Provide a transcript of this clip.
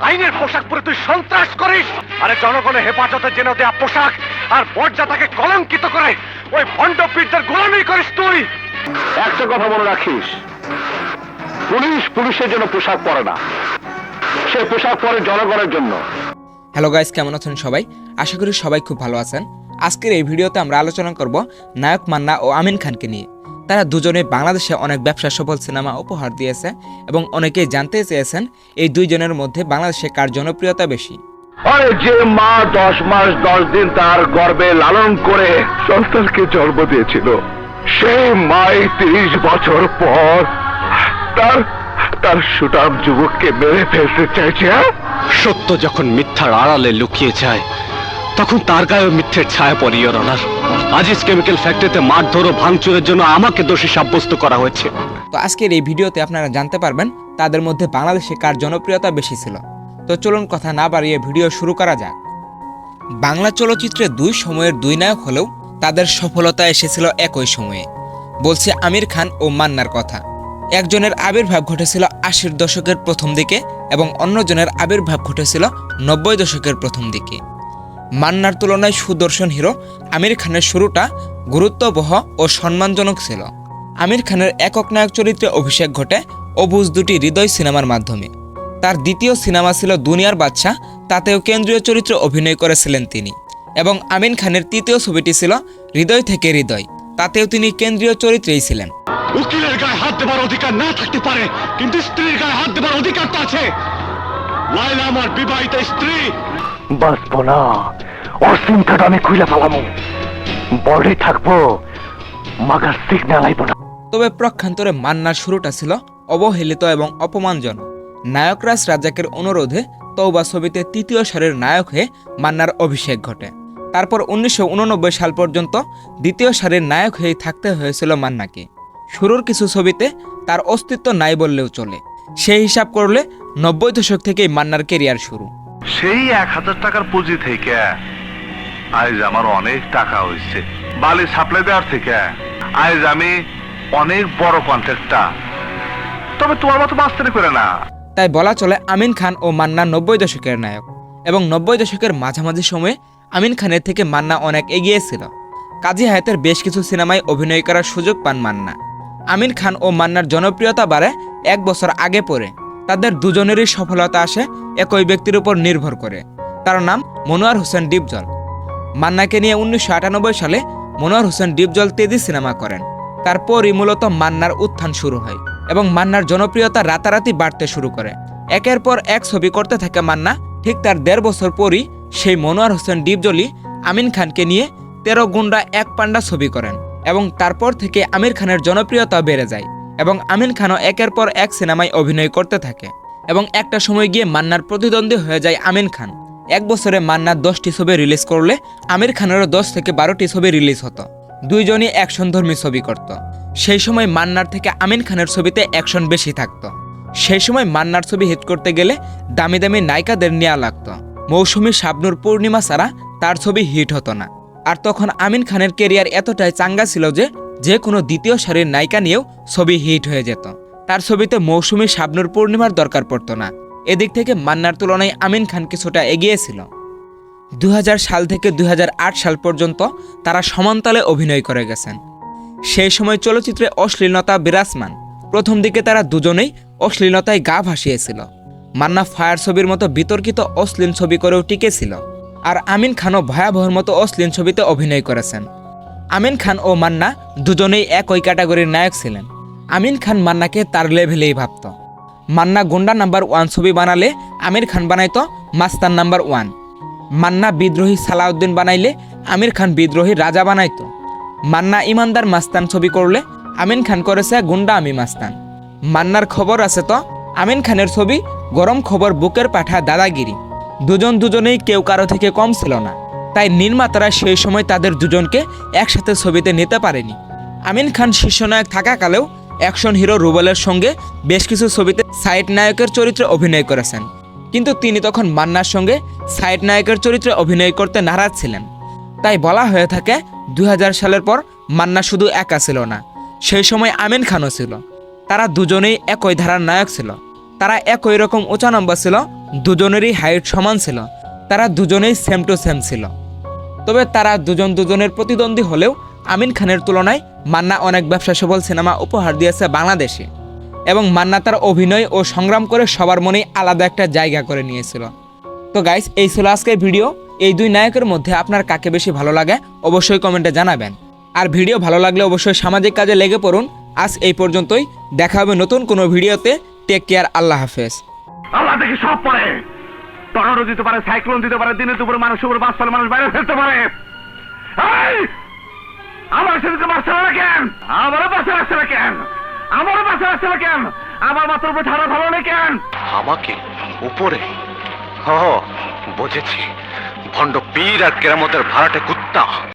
আইনের পোশাক পরে তুই সন্ত্রাস করিস। আরে জনগণের হেফাজতের জন্য দেয়া পোশাক আর মর্যাদাকে কলঙ্কিত করে ওই ভণ্ড পীরদের গোলামি করিস তুই। একটা কথা মনে রাখিস। পুলিশ পুলিশের জন্য পোশাক পরে না। সে পোশাক পরে জনগণের জন্য। হ্যালো গাইস কেমন আছেন সবাই? আশা করি সবাই খুব ভালো আছেন। আজকের এই ভিডিওতে আমরা আলোচনা করব নায়ক মান্না ও আমিন খানকে নিয়ে। তারা দুজনে বাংলাদেশে অনেক ব্যবসা সফল সিনেমা উপহার দিয়েছে এবং অনেকেই জানতে চেয়েছেন এই দুইজনের মধ্যে বাংলাদেশে কার জনপ্রিয়তা বেশি আরে যে মা দশ মাস দশ দিন তার গর্বে লালন করে সন্তানকে জন্ম দিয়েছিল সেই মাই তিরিশ বছর পর তার তার সুটাম যুবককে মেরে ফেলতে চাইছে হ্যাঁ? সত্য যখন মিথ্যার আড়ালে লুকিয়ে যায় তখন তার গায়ে মিথ্যের ছায়া পড়ে অনার আজিজ কেমিক্যাল ফ্যাক্টরিতে মারধর ও ভাঙচুরের জন্য আমাকে দোষী সাব্যস্ত করা হয়েছে। তো আজকের এই ভিডিওতে আপনারা জানতে পারবেন, তাদের মধ্যে বাংলাদেশে কার জনপ্রিয়তা বেশি ছিল। তো চলুন কথা না বাড়িয়ে ভিডিও শুরু করা যাক। বাংলা চলচ্চিত্রে দুই সময়ের দুই নায়ক হলেও তাদের সফলতা এসেছিল একই সময়ে, বলছে আমির খান ও মান্নার কথা। একজনের আবির্ভাব ঘটেছিল আশির দশকের প্রথম দিকে এবং অন্যজনের আবির্ভাব ঘটেছিল নব্বই দশকের প্রথম দিকে। মান্নার তুলনায় সুদর্শন হিরো আমির খানের শুরুটা গুরুত্ববহ ও সম্মানজনক ছিল। আমির খানের একক নায়ক চরিত্রে অভিষেক ঘটে অবুজ দুটি হৃদয় সিনেমার মাধ্যমে। তার দ্বিতীয় সিনেমা ছিল দুনিয়ার বাদশা তাতেও কেন্দ্রীয় চরিত্রে অভিনয় করেছিলেন তিনি। এবং আমিন খানের তৃতীয় ছবিটি ছিল হৃদয় থেকে হৃদয়, তাতেও তিনি কেন্দ্রীয় চরিত্রেই ছিলেন। উকিলের গায়ে হাত দেবার অধিকার না থাকতে পারে, কিন্তু স্ত্রীর গায়ে হাত দেবার অধিকার তো আছে। লাইলা আমার বিবাহিত স্ত্রী। বাঁচবো না। অসীমটা আমি খুলে ফেলামো। বডি থাকব। মাগার সিগন্যাল আইব না। তবে প্রক্ষান্তরে মান্নার শুরুটা ছিল অবহেলিত এবং অপমানজনক। নায়করাজ রাজাকের অনুরোধে তৌবা ছবিতে তৃতীয় সারের নায়ক হয়ে মান্নার অভিষেক ঘটে। তারপর উনিশশো উননব্বই সাল পর্যন্ত দ্বিতীয় সারের নায়ক হয়ে থাকতে হয়েছিল মান্নাকে। শুরুর কিছু ছবিতে তার অস্তিত্ব নাই বললেও চলে। সেই হিসাব করলে নব্বই দশক থেকেই মান্নার কেরিয়ার শুরু। সেই এক হাজার টাকার পুঁজি থেকে আজ আমার অনেক টাকা হয়েছে। বালি সাপ্লাই দেওয়ার থেকে আজ আমি অনেক বড় কন্ট্রাক্টর তবে তোমার মতো মাস্তানি করে না। তাই বলা চলে আমিন খান ও মান্না নব্বই দশকের নায়ক এবং নব্বই দশকের মাঝামাঝি সময়ে আমিন খানের থেকে মান্না অনেক এগিয়ে ছিল। কাজী হায়াতের বেশ কিছু সিনেমায় অভিনয় করার সুযোগ পান মান্না। আমিন খান ও মান্নার জনপ্রিয়তা বাড়ে এক বছর আগে পরে তাদের দুজনেরই সফলতা আসে একই ব্যক্তির উপর নির্ভর করে। তার নাম মনোয়ার হোসেন ডিপজল। মান্নাকে নিয়ে উনিশশো আটানব্বই সালে মনোয়ার হোসেন ডিপজল তেজি সিনেমা করেন। তারপরই মূলত মান্নার উত্থান শুরু হয় এবং মান্নার জনপ্রিয়তা রাতারাতি বাড়তে শুরু করে। একের পর এক ছবি করতে থাকে মান্না। ঠিক তার দেড় বছর পরই সেই মনোয়ার হোসেন ডিপজলি আমিন খানকে নিয়ে তেরো গুন্ডা এক পান্ডা ছবি করেন এবং তারপর থেকে আমির খানের জনপ্রিয়তা বেড়ে যায়। এবং আমিন খানও একের পর এক সিনেমায় অভিনয় করতে থাকে এবং একটা সময় গিয়ে মান্নার প্রতিদ্বন্দ্বী হয়ে যায় আমিন খান। এক বছরে মান্নার দশটি ছবি রিলিজ করলে আমির খানেরও দশ থেকে বারোটি ছবি রিলিজ হতো। দুইজনই অ্যাকশনধর্মী ছবি করত। সেই সময় মান্নার থেকে আমিন খানের ছবিতে অ্যাকশন বেশি থাকতো। সেই সময় মান্নার ছবি হিট করতে গেলে দামি দামি নায়িকাদের নেওয়া লাগতো। মৌসুমী শাবনুর পূর্ণিমা ছাড়া তার ছবি হিট হতো না। আর তখন আমিন খানের কেরিয়ার এতটাই চাঙ্গা ছিল যে যে কোনো দ্বিতীয় সারির নায়িকা নিয়েও ছবি হিট হয়ে যেত। তার ছবিতে মৌসুমী শাবনুর পূর্ণিমার দরকার পড়তো না। এদিক থেকে মান্নার তুলনায় আমিন খান কিছুটা এগিয়ে ছিল। দুই হাজার সাল থেকে দুই হাজার আট সাল পর্যন্ত তারা সমান্তালে অভিনয় করে গেছেন। সেই সময় চলচ্চিত্রে অশ্লীলতা বিরাজমান। প্রথম দিকে তারা দুজনেই অশ্লীলতায় গা ভাসিয়েছিল। মান্না ফায়ার ছবির মতো বিতর্কিত অশ্লীল ছবি করেও টিকেছিল আর আমিন খানও ভয়াবহর মতো অশ্লীল ছবিতে অভিনয় করেছেন। আমিন খান ও মান্না দুজনেই একই ক্যাটাগরির নায়ক ছিলেন। আমিন খান মান্নাকে তার লেভেলেই ভাবত। মান্না গুন্ডা নাম্বার ওয়ান ছবি বানালে আমির খান বানাইতো মাস্তান নাম্বার ওয়ান। মান্না বিদ্রোহী সালাউদ্দিন বানাইলে আমির খান বিদ্রোহী রাজা বানাইতো। মান্না ইমানদার মাস্তান ছবি করলে আমিন খান করেছে গুন্ডা আমি মাস্তান। মান্নার খবর আছে তো? আমিন খানের ছবি গরম খবর বুকের পাঠা দাদাগিরি। দুজন দুজনেই কেউ কারও থেকে কম ছিল না। তাই নির্মাতারা সেই সময় তাদের দুজনকে একসাথে ছবিতে নিতে পারেনি। আমিন খান শীর্ষনায়ক থাকাকালেও অ্যাকশন হিরো রুবেলের সঙ্গে বেশ কিছু ছবিতে সাইড নায়কের চরিত্রে অভিনয় করেছেন। কিন্তু তিনি তখন মান্নার সঙ্গে সাইড নায়কের চরিত্রে অভিনয় করতে নারাজ ছিলেন। তাই বলা হয়ে থাকে দু হাজার সালের পর মান্না শুধু একা ছিল না, সেই সময় আমিন খানও ছিল। তারা দুজনেই একই ধারার নায়ক ছিল। তারা একই রকম উঁচা নম্বর ছিল, দুজনেরই হাইট সমান ছিল। তারা দুজনেই সেম টু সেম ছিল। তবে তারা দুজন দুজনের প্রতিদ্বন্দ্বী হলেও আমিন খানের তুলনায় মান্না অনেক ব্যবসা সফল সিনেমা উপহার দিয়েছে বাংলাদেশে। এবং মান্না তার অভিনয় ও সংগ্রাম করে সবার মনেই আলাদা একটা জায়গা করে নিয়েছিল। তো গাইস এই ছিল আজকের ভিডিও এই দুই নায়কের মধ্যে আপনার কাকে বেশি ভালো লাগে অবশ্যই কমেন্টে জানাবেন। আর ভিডিও ভালো লাগলে অবশ্যই সামাজিক কাজে লেগে পড়ুন। আজ এই পর্যন্তই। দেখা হবে নতুন কোনো ভিডিওতে টেক কেয়ার আল্লাহ হাফেজ। আল্লাহ সব পারে। টর্নাডো দিতে পারে, সাইক্লোন দিতে পারে দিনের দুপুরে মানুষ উপরে বাস চলে মানুষ বাইরে ফেলতে পারে। আমার সেদিকে বাস না কেন? আমারও বাসে রাখছে না কেন? আমারও বাসে রাখছে না কেন? আমার মাথার উপর ঠাড়া ভালো নেই কেন? আমাকে উপরে? হ বুঝেছি। ভণ্ড পীর আর কেরামতের ভাড়াটে কুত্তা।